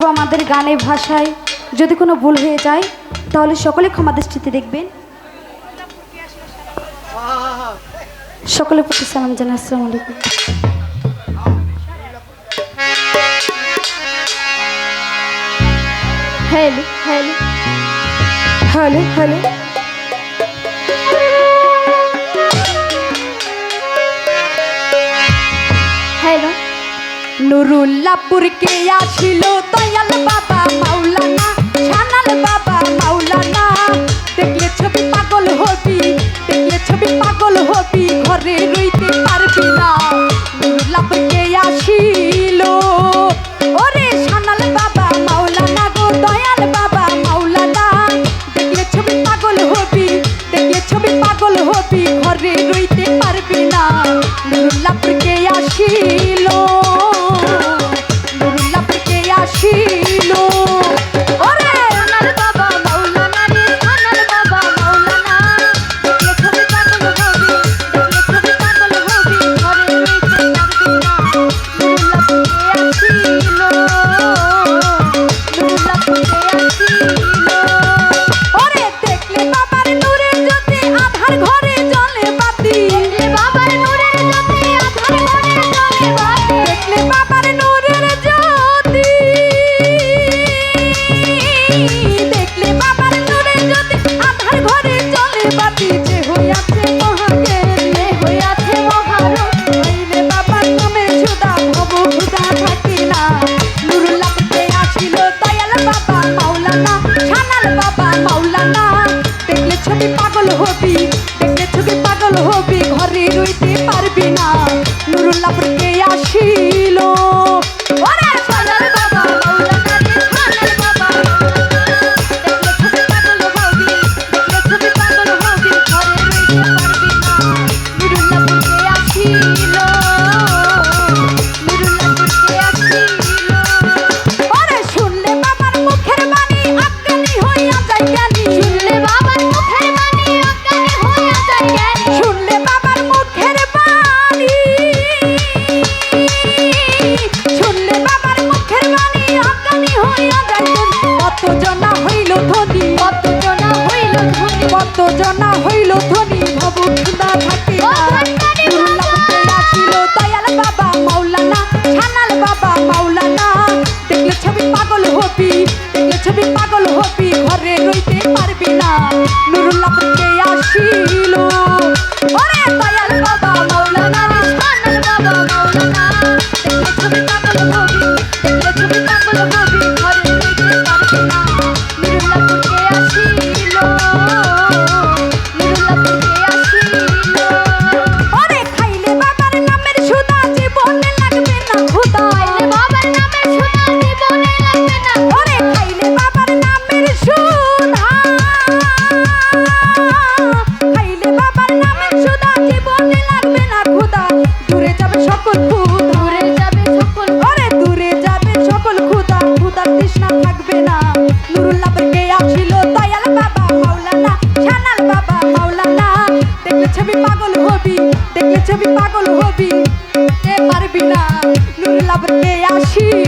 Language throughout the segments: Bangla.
আমাদের গানে ভাষায় যদি কোনো ভুল হয়ে যায়, তাহলে সকলে ক্ষমা দৃষ্টিতে দেখবেন। সকলে প্রতি সালাম জানা আসসালাম আলাইকুম। Hello hello. Hello hello. নুরুল্লাপুরকে আসিল দয়াল দূরে যাবে সকল দূরে যাবে সকল আরে দূরে যাবে সকল খুদা খুদার তৃষ্ণা থাকবে না। নুরুল্লাহ কে আসিল দয়াল বাবা মাওলানা সানাল বাবা মাওলানা। দেখলে ছবি পাগল হবি দেখলে ছবি পাগল হবি। এ পারবি না। নুরুল্লাহ কে আসিল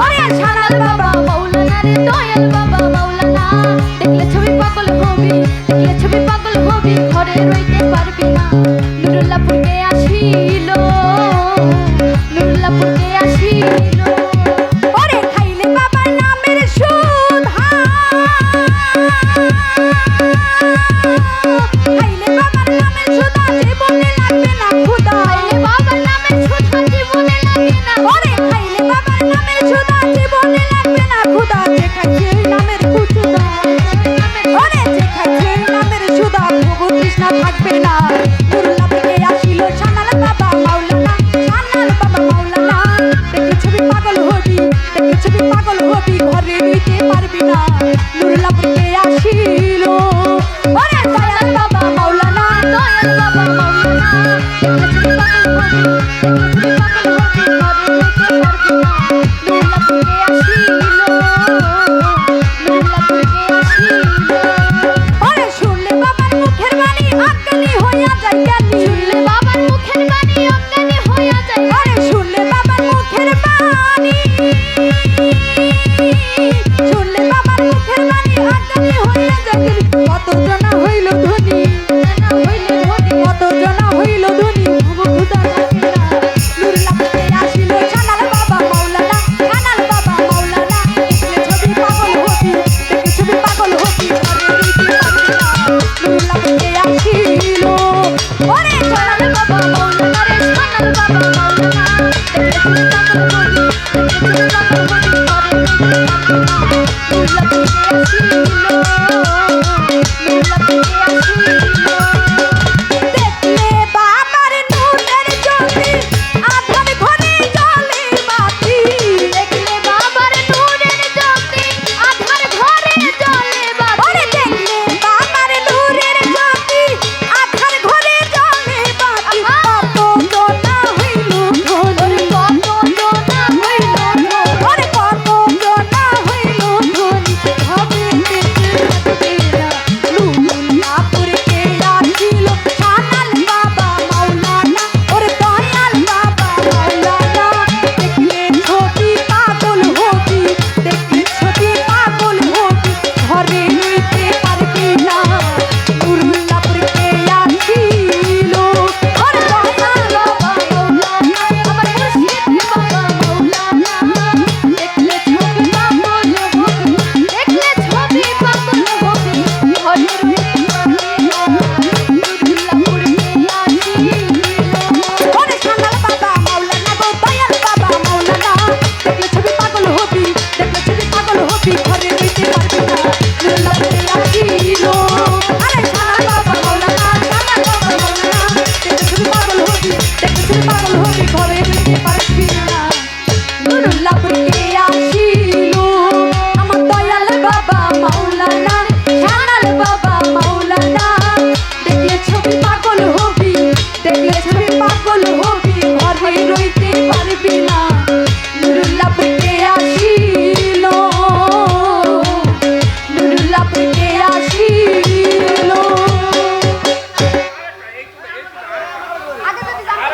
ওরে সারাল বাবা। দুর্লা থেকে আসিল দেখতে পাগল হবি ঘরে